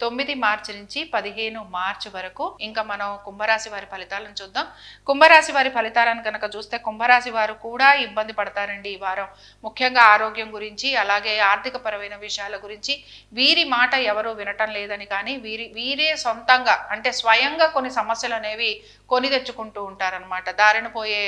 తొమ్మిది మార్చి నుంచి పదిహేను మార్చి వరకు ఇంకా మనం కుంభరాశి వారి ఫలితాలను చూద్దాం. కుంభరాశి వారి ఫలితాలను కనుక చూస్తే కుంభరాశి వారు కూడా ఇబ్బంది పడతారండి ఈ వారం. ముఖ్యంగా ఆరోగ్యం గురించి అలాగే ఆర్థిక పరమైన విషయాల గురించి వీరి మాట ఎవరు వినటం లేదని కానీ వీరి వీరే సొంతంగా అంటే స్వయంగా కొన్ని సమస్యలు అనేవి కొని తెచ్చుకుంటూ ఉంటారనమాట దారిన పోయే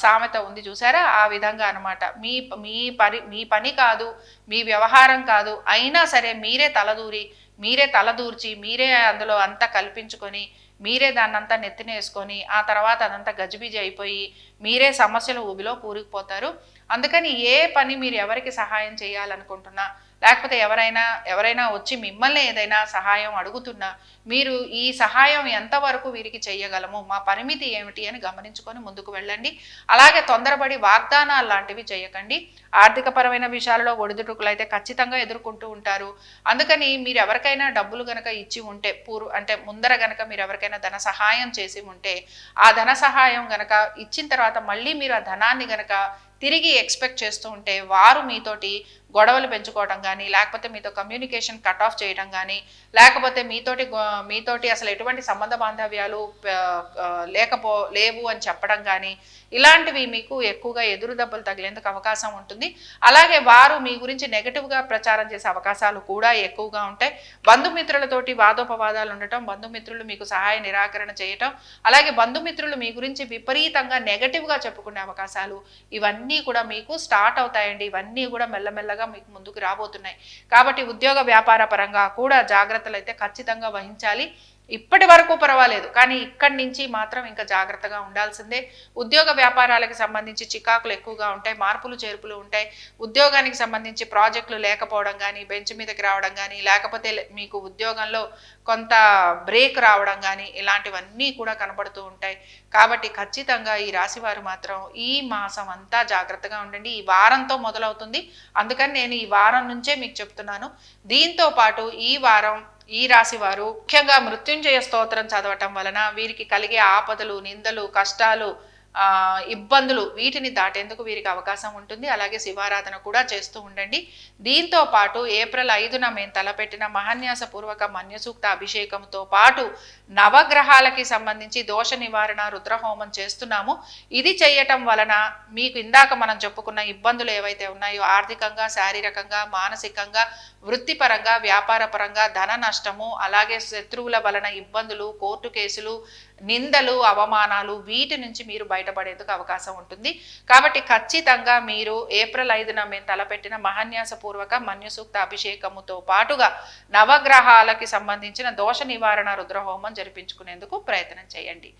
సామెత ఉంది చూసారా? ఆ విధంగా అనమాట మీ మీ పని మీ పని కాదు మీ వ్యవహారం కాదు అయినా సరే మీరే తలదూరి మీరే తలదూర్చి మీరే అందులో అంతా కల్పించుకొని మీరే దాన్నంతా నెత్తినేసుకొని ఆ తర్వాత అదంతా గజిబిజి అయిపోయి మీరే సమస్యల ఊబిలో కూరుకుపోతారు. అందుకని ఏ పని మీరు ఎవరికి సహాయం చేయాలనుకుంటున్నా లేకపోతే ఎవరైనా ఎవరైనా వచ్చి మిమ్మల్ని ఏదైనా సహాయం అడుగుతున్నా మీరు ఈ సహాయం ఎంతవరకు వీరికి చేయగలము మా పరిమితి ఏమిటి అని గమనించుకొని ముందుకు వెళ్ళండి. అలాగే తొందరపడి వాగ్దానాలు లాంటివి చేయకండి. ఆర్థికపరమైన విషయాలలో ఒడిదుడుకులు అయితే ఖచ్చితంగా ఎదుర్కొంటూ ఉంటారు. అందుకని మీరు ఎవరికైనా డబ్బులు గనక ఇచ్చి ఉంటే పూర్వ అంటే ముందర గనక మీరు ఎవరికైనా ధన సహాయం చేసి ఉంటే ఆ ధన సహాయం గనక ఇచ్చిన తర్వాత మళ్ళీ మీరు ఆ ధనాన్ని గనక తిరిగి ఎక్స్పెక్ట్ చేస్తూ ఉంటే వారు మీతోటి గొడవలు పెంచుకోవడం కానీ లేకపోతే మీతో కమ్యూనికేషన్ కట్ ఆఫ్ చేయడం కానీ లేకపోతే మీతోటి మీతోటి అసలు ఎటువంటి సంబంధ బాంధవ్యాలు లేకపో లేవు అని చెప్పడం కానీ ఇలాంటివి మీకు ఎక్కువగా ఎదురు దెబ్బలు తగిలేందుకు అవకాశం ఉంటుంది. అలాగే వారు మీ గురించి నెగటివ్గా ప్రచారం చేసే అవకాశాలు కూడా ఎక్కువగా ఉంటాయి. బంధుమిత్రులతోటి వాదోపవాదాలు ఉండటం బంధుమిత్రులు మీకు సహాయ నిరాకరణ చేయటం అలాగే బంధుమిత్రులు మీ గురించి విపరీతంగా నెగటివ్గా చెప్పుకునే అవకాశాలు ఇవన్నీ కూడా మీకు స్టార్ట్ అవుతాయండి. ఇవన్నీ కూడా మెల్లమెల్లగా మీకు ముందుకు రాబోతున్నాయి. కాబట్టి ఉద్యోగ వ్యాపార పరంగా కూడా జాగ్రత్తలు అయితే ఖచ్చితంగా వహించాలి. ఇప్పటి వరకు పర్వాలేదు. కానీ ఇక్కడి నుంచి మాత్రం ఇంకా జాగ్రత్తగా ఉండాల్సిందే. ఉద్యోగ వ్యాపారాలకు సంబంధించి చికాకులు ఎక్కువగా ఉంటాయి మార్పులు చేర్పులు ఉంటాయి. ఉద్యోగానికి సంబంధించి ప్రాజెక్టులు లేకపోవడం కానీ బెంచ్ మీదకి రావడం కానీ లేకపోతే మీకు ఉద్యోగంలో కొంత బ్రేక్ రావడం కానీ ఇలాంటివన్నీ కూడా కనబడుతూ ఉంటాయి. కాబట్టి ఖచ్చితంగా ఈ రాశి వారు మాత్రం ఈ మాసం అంతా జాగ్రత్తగా ఉండండి. ఈ వారంతో మొదలవుతుంది. అందుకని నేను ఈ వారం నుంచే మీకు చెప్తున్నాను. దీంతో పాటు ఈ వారం ఈ రాశి వారు ముఖ్యంగా మృత్యుంజయ స్తోత్రం చదవటం వలన వీరికి కలిగే ఆపదలు నిందలు కష్టాలు ఇబ్బందులు వీటిని దాటేందుకు వీరికి అవకాశం ఉంటుంది. అలాగే శివారాధన కూడా చేస్తూ ఉండండి. దీంతో పాటు ఏప్రిల్ ఐదున మేము తలపెట్టిన మహాన్యాసపూర్వక మన్యసూక్త అభిషేకంతో పాటు నవగ్రహాలకి సంబంధించి దోష నివారణ రుద్రహోమం చేస్తున్నాము. ఇది చేయటం వలన మీకు ఇందాక మనం చెప్పుకున్న ఇబ్బందులు ఏవైతే ఉన్నాయో ఆర్థికంగా శారీరకంగా మానసికంగా వృత్తిపరంగా వ్యాపార పరంగా ధన నష్టము అలాగే శత్రువుల వలన ఇబ్బందులు కోర్టు కేసులు నిందలు అవమానాలు వీటి నుంచి మీరు బయటపడేందుకు అవకాశం ఉంటుంది. కాబట్టి ఖచ్చితంగా మీరు ఏప్రిల్ ఐదున మేము తలపెట్టిన మహాన్యాసపూర్వక మన్యుసూక్త అభిషేకముతో పాటుగా నవగ్రహాలకి సంబంధించిన దోష నివారణ రుద్రహోమం జరిపించుకునేందుకు ప్రయత్నం చేయండి.